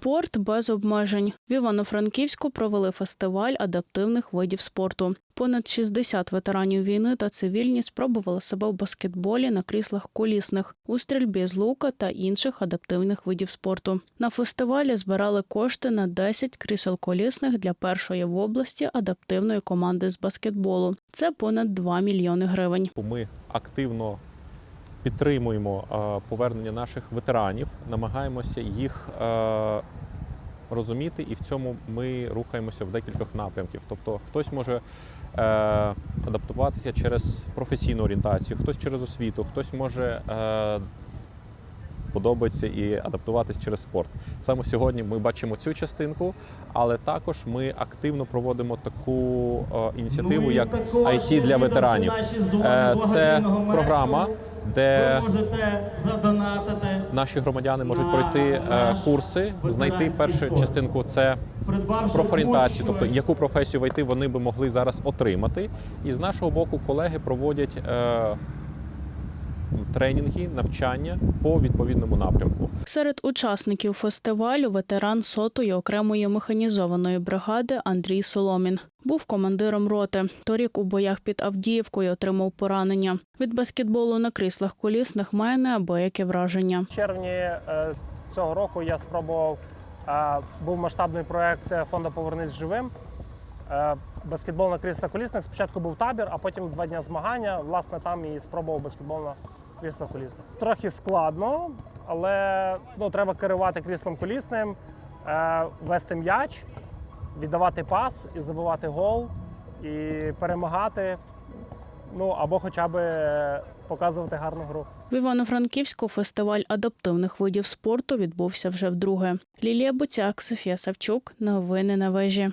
Спорт без обмежень. В Івано-Франківську провели фестиваль адаптивних видів спорту. Понад 60 ветеранів війни та цивільні спробували себе в баскетболі на кріслах колісних, у стрільбі з лука та інших адаптивних видів спорту. На фестивалі збирали кошти на 10 крісел колісних для першої в області адаптивної команди з баскетболу. Це понад 2 мільйони гривень. Ми активно підтримуємо е, повернення наших ветеранів, намагаємося їх е, розуміти, і в цьому ми рухаємося в декількох напрямків. Тобто, хтось може е, адаптуватися через професійну орієнтацію, хтось через освіту, хтось може. Подобається і адаптуватись через спорт. Саме сьогодні ми бачимо цю частинку, але також ми активно проводимо таку е, ініціативу, як IT для ветеранів. Е, Це програма, де можете задонатити, наші громадяни можуть пройти е, курси, знайти першу частинку це профорієнтацію, тобто яку професію в IT вони би могли зараз отримати. І з нашого боку колеги проводять е, тренінги, навчання по відповідному напрямку. Серед учасників фестивалю ветеран сотої окремої механізованої бригади Андрій Соломін. Був командиром роти. Торік у боях під Авдіївкою отримав поранення. Від баскетболу на кріслах колісних має неабияке враження. В червні е, цього року я спробував. е, Був масштабний проект фонду Повернись живим. Е, Баскетбол на кріслах колісних. Спочатку був табір, а потім два дні змагання. Власне, там і спробував баскетбол на кріслах колісних. Трохи складно, але ну, треба керувати кріслом колісним, е, вести м'яч, віддавати пас і забивати гол, і перемагати. Ну або хоча б е, показувати гарну гру. В Івано-Франківську фестиваль адаптивних видів спорту відбувся вже вдруге. Лілія Буцяк, Софія Савчук. Новини на вежі.